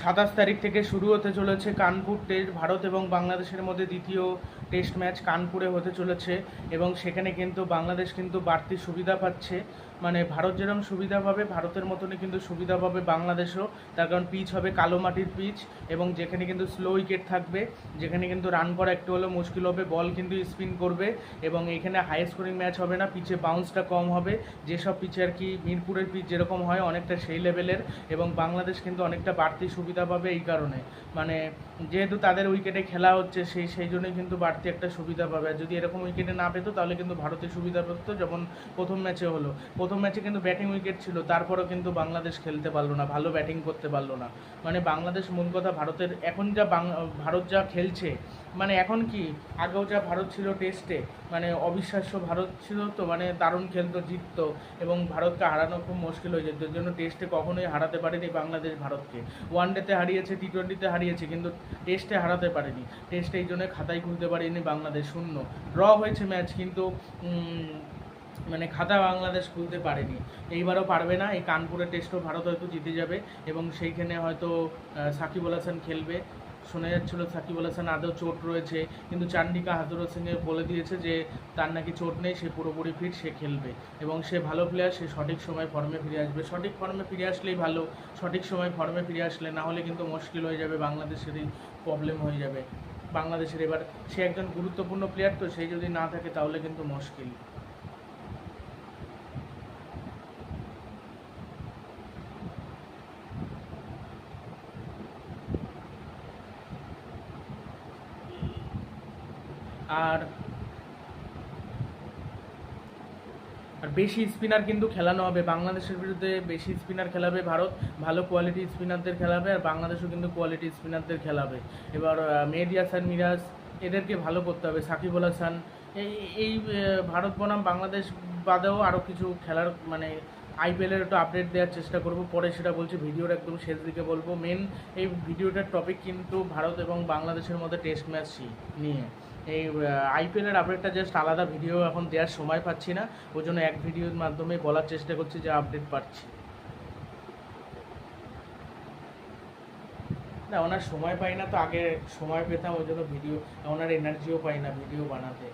সাতাশ তারিখ থেকে শুরু হতে চলেছে কানপুর টেস্ট, ভারত এবং বাংলাদেশের মধ্যে দ্বিতীয় টেস্ট ম্যাচ কানপুরে হতে চলেছে এবং সেখানে কিন্তু বাংলাদেশ কিন্তু বাড়তি সুবিধা পাচ্ছে। মানে ভারত যেরকম সুবিধা পাবে, ভারতের মতনই কিন্তু সুবিধা পাবে বাংলাদেশও। তার কারণ পিচ হবে কালো মাটির পিচ এবং যেখানে কিন্তু স্লো উইকেট থাকবে, যেখানে কিন্তু রান করা একটু হলেও মুশকিল হবে বল কিন্তু স্পিন করবে এবং এখানে হাই স্কোরিং ম্যাচ হবে না, পিচে বাউন্সটা কম হবে। যেসব পিচে আর কি মিরপুরের পিচ যেরকম হয় অনেকটা সেই লেভেলের এবং বাংলাদেশ কিন্তু অনেকটা বাড়তি সুবিধা পাবে এই কারণে। মানে যেহেতু তাদের উইকেটে খেলা হচ্ছে, সেই সেই জন্যই কিন্তু বাড়তি একটা সুবিধা পাবে। আর যদি এরকম উইকেটে না পেতো, তাহলে কিন্তু ভারতের সুবিধা পেত, যেমন প্রথম ম্যাচে হলো। প্রথম ম্যাচে কিন্তু ব্যাটিং উইকেট ছিল, তারপরও কিন্তু বাংলাদেশ খেলতে পারল না, ভালো ব্যাটিং করতে পারল না। মানে বাংলাদেশ মূল কথা ভারতের, এখন যা ভারত যা খেলছে মানে এখন কি, আগেও যা ভারত ছিল টেস্টে মানে অবিশ্বাস্য ভারত ছিল তো মানে দারুণ খেলতো, জিততো, এবং ভারতকে হারানো খুব মুশকিল হয়ে যেত জন্য টেস্টে কখনোই হারাতে পারেনি বাংলাদেশ ভারতকে। ওয়ান ডেতে হারিয়েছে টি টোয়েন্টিতে হারিয়েছে, কিন্তু টেস্টে হারাতে পারেনি। টেস্টে এই জন্য খাতায় খুলতে পারেনি বাংলাদেশ, শূন্য। ড্র হয়েছে ম্যাচ, কিন্তু মানে খাতা বাংলাদেশ খুলতে পারেনি। এইবারও পারবে না এই কানপুরের টেস্টও ভারত হয়তো জিতে যাবে এবং সেইখানে হয়তো আহ, সাকিব আল হাসান খেলবে। শোনা যাচ্ছিল সাকিব আল হাসান আদৌ চোট রয়েছে কিন্তু চান্ডিকা হাজুর সিংয়ে বলে দিয়েছে যে তার নাকি চোট নেই সে পুরোপুরি ফিট সে খেলবে। এবং সে ভালো প্লেয়ার সে সঠিক সময় ফর্মে ফিরে আসবে। সঠিক ফর্মে ফিরে আসলেই ভালো সঠিক সময় ফর্মে ফিরে আসলে না হলে কিন্তু মুশকিল হয়ে যাবে বাংলাদেশেরই প্রবলেম হয়ে যাবে। বাংলাদেশের এবার সে একজন গুরুত্বপূর্ণ প্লেয়ার তো সে যদি না থাকে তাহলে কিন্তু মুশকিল। আর আর বেশি স্পিনার কিন্তু খেলানো হবে। বাংলাদেশের বিরুদ্ধে বেশি স্পিনার খেলাবে ভারত, ভালো কোয়ালিটি স্পিনারদের খেলাবে আর বাংলাদেশও কিন্তু কোয়ালিটি স্পিনারদের খেলাবে। এবার মেহেদী হাসান, মিরাজ, এদেরকে ভালো করতে হবে। সাকিব আল হাসান, এই এই ভারত বনাম বাংলাদেশ বাদেও আরও কিছু খেলার মানে আইপিএলের একটু আপডেট দেওয়ার চেষ্টা করব। পরে সেটা বলছি ভিডিওর একদম শেষ দিকে বলব। মেন এই ভিডিওটার টপিক কিন্তু ভারত এবং বাংলাদেশের মধ্যে টেস্ট ম্যাচ নিয়ে। এই আইপিএলের আপডেটটা জাস্ট আলাদা ভিডিও এখন দেওয়ার সময় পাচ্ছি না। ওই জন্য এক ভিডিওর মাধ্যমে বলার চেষ্টা করছি যে আপডেট পাচ্ছি। না, ওনার সময় পাই না তো আগে সময় পেতাম, ওই জন্য ভিডিও ওনার এনার্জিও পাই না ভিডিও বানাতে।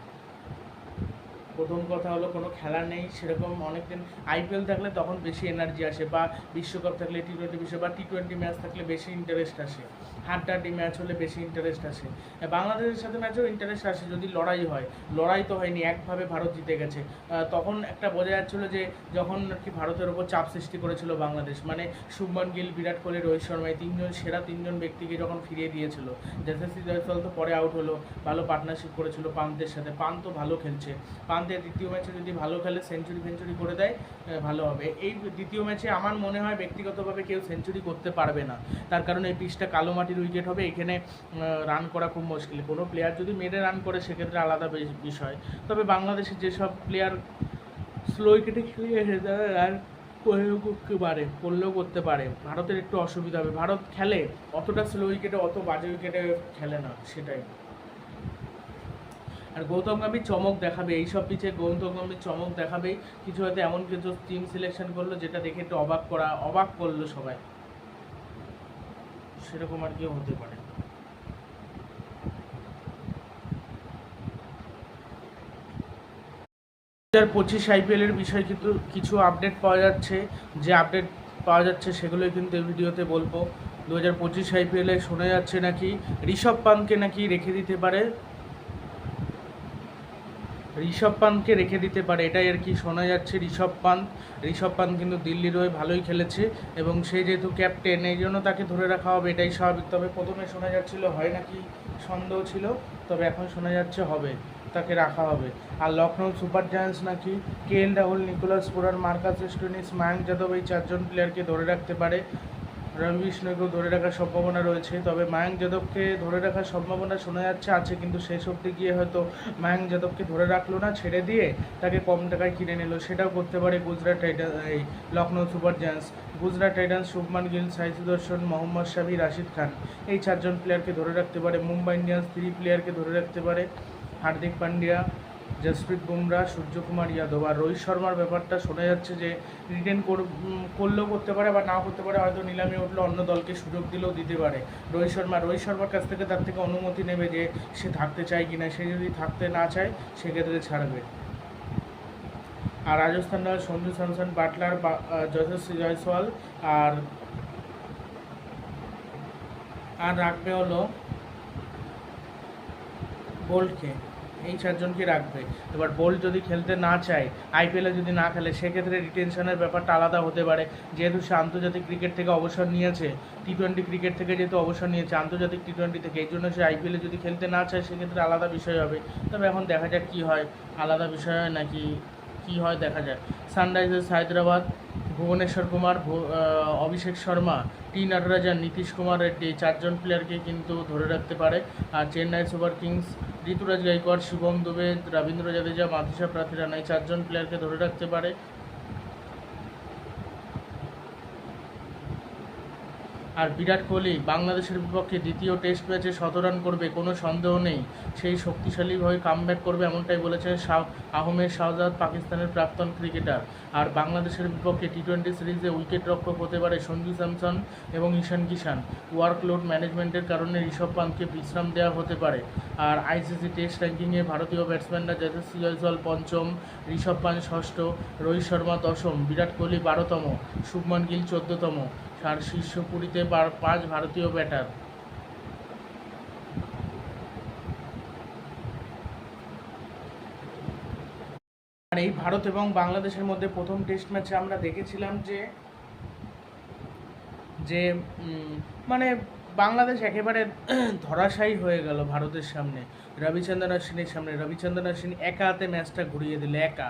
প্রথম কথা হলো কোনো খেলা নেই, সেরকম অনেকদিন আইপিএল থাকলে তখন বেশি এনার্জি আসে, বা বিশ্বকাপ থাকলে টি টোয়েন্টি বিশ্ব বা টি টোয়েন্টি ম্যাচ থাকলে বেশি ইন্টারেস্ট আসে। হাড্ডাহাড্ডি ম্যাচ হলে বেশি ইন্টারেস্ট আসে। বাংলাদেশের সাথে ম্যাচেও ইন্টারেস্ট আসে যদি লড়াই হয়। লড়াই তো হয়নি, একভাবে ভারত জিতে গেছে। তখন একটা বোঝা যাচ্ছিল যে যখন আর কি ভারতের ওপর চাপ সৃষ্টি করেছিল বাংলাদেশ মানে শুভমান গিল, বিরাট কোহলি, রোহিত শর্মা এই তিনজন, সেরা তিনজন ব্যক্তিকে যখন ফিরিয়ে দিয়েছিল যশস্বী জয়সওয়াল তো পরে আউট হলো, ভালো পার্টনারশিপ করেছিল পান্তের সাথে। পান তো ভালো খেলছে। পান্তের দ্বিতীয় ম্যাচে যদি ভালো খেলে সেঞ্চুরি ফেঞ্চুরি করে দেয় ভালো হবে। এই দ্বিতীয় ম্যাচে আমার মনে হয় ব্যক্তিগতভাবে কেউ সেঞ্চুরি করতে পারবে না। তার কারণ এই পিচটা কালো মাটির উইকেট হবে, এখানে রান করা খুব মুশকিল। কোনো প্লেয়ার যদি মেরে রান করে, সেক্ষেত্রে আলাদা বিষয়। তবে বাংলাদেশের যেসব প্লেয়ার স্লো উইকেটে খেলে তারা রান করতে পারে করলেও করতে পারে। ভারতের একটু অসুবিধা হবে। ভারত খেলে, অতটা স্লো উইকেটে অত বাজে উইকেটে খেলে না, সেটাই। আর গৌতম গম্ভীর চমক দেখাবে। এইসব পিচে গৌতম গম্ভীর চমক দেখাবে। কিছু হয়তো এমন কিছু টিম সিলেকশন করল, যেটা দেখে একটু অবাক করা, অবাক করল সবাই। সেরকম আর কেউ হতে পারে হাজার পঁচিশ আইপিএলের বিষয়ে কিন্তু কিছু আপডেট পাওয়া যাচ্ছে। যে আপডেট পাওয়া যাচ্ছে সেগুলোই কিন্তু এই ভিডিওতে বলব। দু হাজার পঁচিশ আইপিএলে শোনা যাচ্ছে নাকি ঋষভ পান্তকে নাকি রেখে দিতে পারে। ঋষভ পান্তকে রেখে দিতে পারে, এটাই আর কি শোনা যাচ্ছে ঋষভ পান্ত। ঋষভ পান্ত কিন্তু দিল্লির হয়ে ভালোই খেলেছে এবং সে যেহেতু ক্যাপ্টেন এই জন্য তাকে ধরে রাখা হবে, এটাই স্বাভাবিক। তবে প্রথমে শোনা যাচ্ছিল, হয় নাকি সন্দেহ ছিল? তবে এখন শোনা যাচ্ছে, হবে। তাকে রাখা হবে। আর লখনৌ সুপার জায়ান্টস নাকি K L Rahul, Nicholas Pooran, Marcus Stoinis Mayank Yadav এই চারজন প্লেয়ারকে ধরে রাখতে পারে। রবি বিষ্ণুকেও ধরে রাখার সম্ভাবনা রয়েছে, তবে মায়াঙ্ক যাদবকে ধরে রাখার সম্ভাবনা শোনা যাচ্ছে, আছে কিন্তু শেষ অবধি গিয়ে হয়তো মায়াঙ্ক যাদবকে ধরে রাখল না, ছেড়ে দিয়ে তাকে কম টাকায় কিনে নিল। সেটাও করতে পারে গুজরাট টাইটান্স, এই Lucknow Super Giants. Gujarat Titans, Shubman Gill Sai Sudharsan Mohammad শাবি Rashid Khan. এই চারজন প্লেয়ারকে ধরে রাখতে পারে। মুম্বাই ইন্ডিয়ান্স থ্রি প্লেয়ারকে ধরে রাখতে পারে। হার্দিক পান্ডিয়া জসপ্রীত বুমরা, সূর্যকুমার যাদব আর রোহিত শর্মার ব্যাপারটা শোনা যাচ্ছে যে রিটেন করলেও করতে পারে বা নাও করতে পারে, হয়তো নিলামে উঠলে, অন্য দলকে সুযোগ দিলেও দিতে পারে। রোহিত শর্মা, রোহিত শর্মার কাছ থেকে তার থেকে অনুমতি নেবে যে সে থাকতে চায় কি না সে যদি থাকতে না চায়, সেক্ষেত্রে ছাড়বে। আর রাজস্থান রয়্যাল সঞ্জু স্যামসন, বাটলার যশস্বী জয়সওয়াল আর আর রাখবে হলো বোল্টকে। এই চারজনকে রাখবে। এবার বোল্ট যদি খেলতে না চায় আইপিএলে যদি না খেলে, সেক্ষেত্রে রিটেনশনের ব্যাপারটা আলাদা হতে পারে। যেহেতু সে আন্তর্জাতিক ক্রিকেট থেকে অবসর নিয়েছে টি টোয়েন্টি ক্রিকেট থেকে যেহেতু অবসর নিয়েছে, আন্তর্জাতিক টি টোয়েন্টি থেকে, এই জন্য সে আইপিএলে যদি খেলতে না চায়, সেক্ষেত্রে আলাদা বিষয় হবে। তবে এখন দেখা যাক কী হয়। আলাদা বিষয় হয় নাকি কী হয় দেখা যায় সানরাইজার্স হায়দ্রাবাদ, ভুবনেশ্বর কুমার অভিষেক শর্মা, টি নটরাজান নীতিশ কুমার রেড্ডি চারজন প্লেয়ারকে কিন্তু ধরে রাখতে পারে। আর চেন্নাই সুপার কিংস, ঋতুরাজ গাইকোয়াড়, শুভম দুবে, রবীন্দ্র জাদেজা মাধুসা প্রার্থীরানা এই চারজন প্লেয়ারকে ধরে রাখতে পারে। আর বিরাট কোহলি বাংলাদেশের বিপক্ষে দ্বিতীয় টেস্ট ম্যাচে শতরান করবে, কোনো সন্দেহ নেই। সেই শক্তিশালীভাবে কামব্যাক করবে এমনটাই বলেছেন আহমেদ শাহজাদ, পাকিস্তানের প্রাক্তন ক্রিকেটার আর বাংলাদেশের বিপক্ষে টি টোয়েন্টি সিরিজে উইকেট রক্ষক হতে পারে সঞ্জু স্যামসন এবং ঈশান কিষান ওয়ার্কলোড ম্যানেজমেন্টের কারণে ঋষভ পান্তকে বিশ্রাম দেওয়া হতে পারে। আর আইসিসি টেস্ট র্যাঙ্কিংয়ে ভারতীয় ব্যাটসম্যানরা যশস্বী জয়সওয়াল পঞ্চম, ঋষভ পান্ত ষষ্ঠ, রোহিত শর্মা দশম, বিরাট কোহলি বারোতম, শুভমান গিল চোদ্দতম। আর শীর্ষ কুড়িতে পাঁচ ভারতীয় ব্যাটার আর এই ভারত এবং বাংলাদেশের মধ্যে প্রথম টেস্ট ম্যাচে আমরা দেখেছিলাম যে যে মানে বাংলাদেশ একেবারে ধরাশায়ী হয়ে গেল ভারতের সামনে। রবিচন্দ্রন অশ্বিনের সামনে। রবিচন্দ্রন অশ্বিন একা হাতে ম্যাচটা ঘুরিয়ে দিল, একা।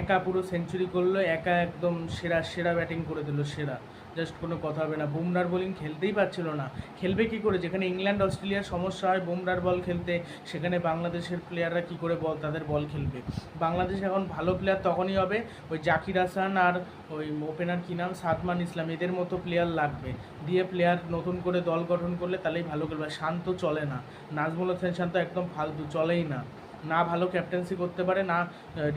একা পুরো সেঞ্চুরি করল, একা একদম সেরা সেরা ব্যাটিং করে দিল সেরা। জাস্ট কোনো কথা হবে না। বুমরার বোলিং খেলতেই পারছিল না। খেলবে কি করে? যেখানে ইংল্যান্ড, অস্ট্রেলিয়ার সমস্যা হয়, বুমরার বল খেলতে, সেখানে বাংলাদেশের প্লেয়াররা কি করে বল তাদের বল খেলবে। বাংলাদেশ এখন ভালো প্লেয়ার তখনই হবে, ওই জাকির হাসান আর ওই ওপেনার কী নাম? সাদমান ইসলাম, এদের মতো প্লেয়ার লাগবে। দিয়ে প্লেয়ার নতুন করে দল গঠন করলে তাহলেই ভালো খেলবে। শান্ত চলে না। নাজমুল হোসেন শান্ত একদম ফালতু, চলেই না। না ভালো ক্যাপ্টেন্সি করতে পারে, না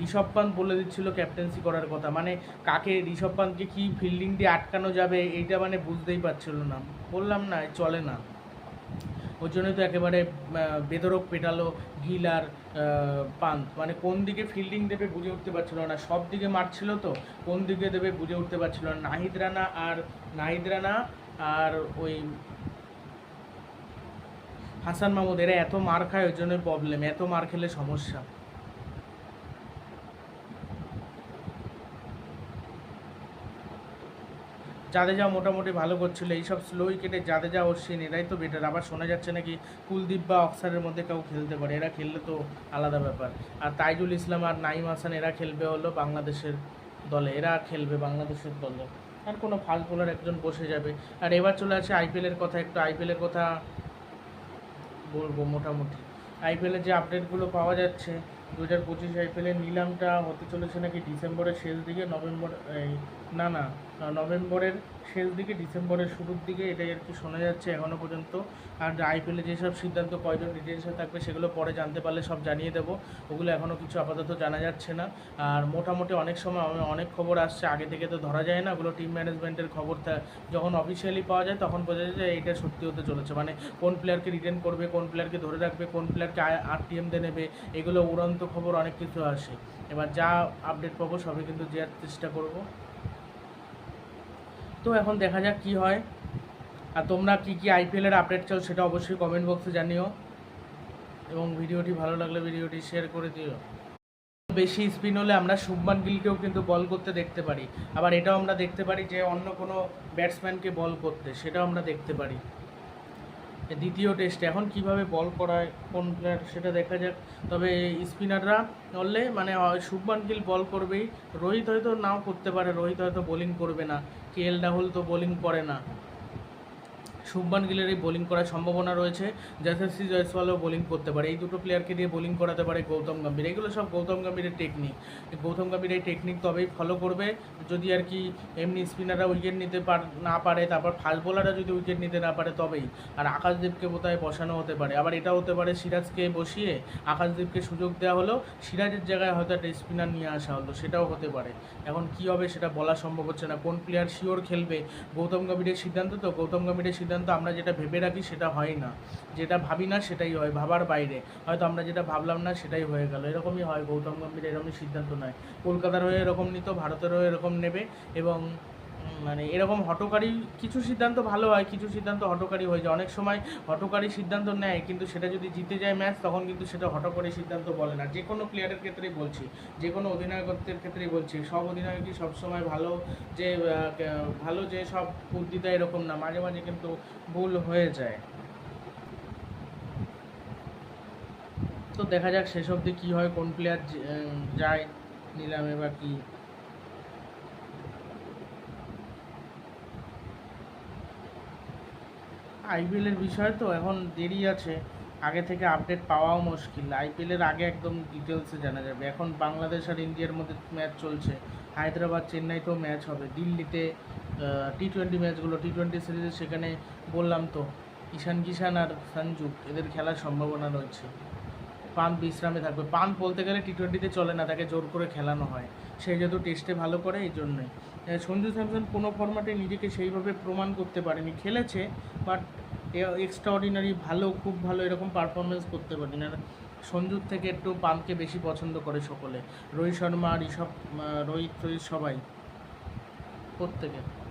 ঋষভ পান্ত বলে দিচ্ছিল ক্যাপ্টেন্সি করার কথা। মানে কাকে, ঋষভ পান্তকে কী ফিল্ডিং দিয়ে আটকানো যাবে, এইটা মানে বুঝতেই পারছিল না। বললাম, না চলে না। ওর জন্যই তো একেবারে বেদরক পেটালো গিল আর পান্ত। মানে কোন দিকে ফিল্ডিং দেবে বুঝে উঠতে পারছিল না। সব দিকে মারছিল তো, কোন দিকে দেবে বুঝে উঠতে পারছিল না। নাহিদ রানা আর, নাহিদ রানা আর ওই হাসান মাহমুদ এরা এত মার খায়, ওই জন্যই প্রবলেম এত মার খেলে সমস্যা। জাদেজা মোটামুটি ভালো করছিল, এইসব স্লো উইকেটে জাদেজা অশ্বিন এরাই তো বেটার আবার শোনা যাচ্ছে নাকি কুলদীপ বা অক্সারের মধ্যে কেউ খেলতে পারে, এরা খেললে তো আলাদা ব্যাপার। আর তাইজুল ইসলাম আর নাইম হাসান, এরা খেলবে হলো বাংলাদেশের দলে, এরা খেলবে বাংলাদেশের দলে। আর কোনো ফাস্ট বোলার একজন বসে যাবে। আর এবার চলে আসে আইপিএলের কথা, একটু আইপিএলের কথা বলব মোটামুটি। আইপিএলের যে আপডেটগুলো পাওয়া যাচ্ছে দু হাজার পঁচিশ আইপিএলের নিলামটা হতে চলেছে নাকি ডিসেম্বরের শেষ দিকে, নভেম্বর না না নভেম্বরের শেষ দিকে, ডিসেম্বরের শুরুর দিকে, এটাই আর কি শোনা যাচ্ছে এখনও পর্যন্ত। আর আইপিএলে যেসব সিদ্ধান্ত কয়জন ডিটেলসে থাকবে সেগুলো পরে জানতে পারলে সব জানিয়ে দেবো। ওগুলো এখনও কিছু আপাতত জানা যাচ্ছে না। আর মোটামুটি অনেক সময় অনে- অনেক খবর আসছে, আগে থেকে তো ধরা যায় না, ওগুলো টিম ম্যানেজমেন্টের খবর যখন অফিসিয়ালি পাওয়া যায় তখন বোঝা যায় যে এইটা সত্যি হতে চলেছে। মানে কোন প্লেয়ারকে রিটেন করবে, কোন প্লেয়ারকে ধরে রাখবে, কোন প্লেয়ারকে আরটিএম দিয়ে নেবে, এগুলো উড়ন্ত খবর অনেক কিছু আসে। এবার যা আপডেট পাবো সবই কিন্তু দেওয়ার চেষ্টা করব। তো এখন দেখা যাক কি হয়। আর তোমরা কি কি আইপিএলের আপডেট চাও সেটা অবশ্যই কমেন্ট বক্সে জানিও। এবং ভিডিওটি ভালো লাগলে ভিডিওটি শেয়ার করে দিও। বেশি স্পিন হলে আমরা শুভমান গিলকেও কিন্তু বল করতে দেখতে পারি। আবার এটাও আমরা দেখতে পারি যে অন্য কোনো ব্যাটসম্যানকে বল করতে, সেটাও আমরা দেখতে পারি। দ্বিতীয় টেস্ট এখন কীভাবে বল করায়, কোন প্লেয়ার সেটা দেখা যাক। তবে স্পিনাররা নলে মানে শুভমান গিল বল করবেই। রোহিত হয়তো নাও করতে পারে, রোহিত হয়তো বোলিং করবে না। কে এল রাহুল তো বোলিং করে না। শুভমান গিলের এই বোলিং করার সম্ভাবনা রয়েছে। যশস্বী জয়সওয়ালও বোলিং করতে পারে। এই দুটো প্লেয়ারকে দিয়ে বোলিং করাতে পারে গৌতম গম্ভীর। এগুলো সব গৌতম গম্ভীরের টেকনিক গৌতম গম্ভীর এই টেকনিক তবেই ফলো করবে। যদি আর কি এমনি স্পিনাররা উইকেট নিতে পার, না পারে, তারপর ফাস্ট বোলাররা যদি উইকেট নিতে না পারে তবেই। আর আকাশদীপকে বোধহয় বসানো হতে পারে। আবার এটা হতে পারে সিরাজকে বসিয়ে আকাশদীপকে সুযোগ দেওয়া হলো। সিরাজের জায়গায় হয়তো একটা স্পিনার নিয়ে আসা হলো, সেটাও হতে পারে। এখন কি হবে সেটা বলা সম্ভব হচ্ছে না। কোন প্লেয়ার শিওর খেলবে? গৌতম গম্ভীরের সিদ্ধান্ত তো? গৌতম গম্ভীরের সিদ্ধান্ত আমরা যেটা ভেবে রাখি সেটা হয় না। যেটা ভাবি না সেটাই হয়, ভাবার বাইরে। হয়তো আমরা যেটা ভাবলাম না সেটাই হয়ে গেল। এরকমই হয় গৌতম গম্ভীর, এরকমই সিদ্ধান্ত নয়। কলকাতার হয়ে এরকম নিত ভারতেরও এরকম নেবে এবং মানে এরকম হটকারী কিছু সিদ্ধান্ত ভালো হয়, কিছু সিদ্ধান্ত হটকারী হয়ে যায়। অনেক সময় হটকারী সিদ্ধান্ত নেয়, কিন্তু সেটা যদি জিতে যায় ম্যাচ, তখন কিন্তু সেটা হটকারী সিদ্ধান্ত বলে না। যে কোনো প্লেয়ারের ক্ষেত্রেই বলছি যে কোনো অধিনায়কত্বের ক্ষেত্রেই বলছি, সব অধিনায়কই সবসময় ভালো যে ভালো যে সব বুদ্ধি দেয় এরকম না, মাঝে মাঝে কিন্তু ভুল হয়ে যায়। তো দেখা যাক শেষ অবধি কী হয়, কোন প্লেয়ার যায়, নিলামে বা কী আইপিএলের বিষয় তো এখন দেরি আছে। আগে থেকে আপডেট পাওয়াও মুশকিল। আইপিএলের আগে একদম ডিটেলসে জানা যাবে। এখন বাংলাদেশ আর ইন্ডিয়ার মধ্যে ম্যাচ চলছে। হায়দ্রাবাদ চেন্নাইতেও ম্যাচ হবে। দিল্লিতে টি টোয়েন্টি ম্যাচগুলো টি টোয়েন্টি সিরিজে সেখানে বললাম তো, ঈশান কিষান আর সঞ্জু এদের খেলার সম্ভাবনা রয়েছে। পান বিশ্রামে থাকবে। পান বলতে গেলে টি টোয়েন্টিতে চলে না, তাকে জোর করে খেলানো হয়। সে যেহেতু টেস্টে ভালো করে, এই জন্যই সঞ্জু স্যামসন কোনো ফর্ম্যাটে নিজেকে সেইভাবে প্রমাণ করতে পারেনি। খেলেছে বাট এক্সট্রা অর্ডিনারি ভালো, খুব ভালো এরকম পারফরমেন্স করতে পারেনি। আর সঞ্জুর থেকে একটু পানকে বেশি পছন্দ করে সকলে। রোহিত শর্মা, ঋষভ রোহিত রোহিত সবাই। প্রত্যেকে।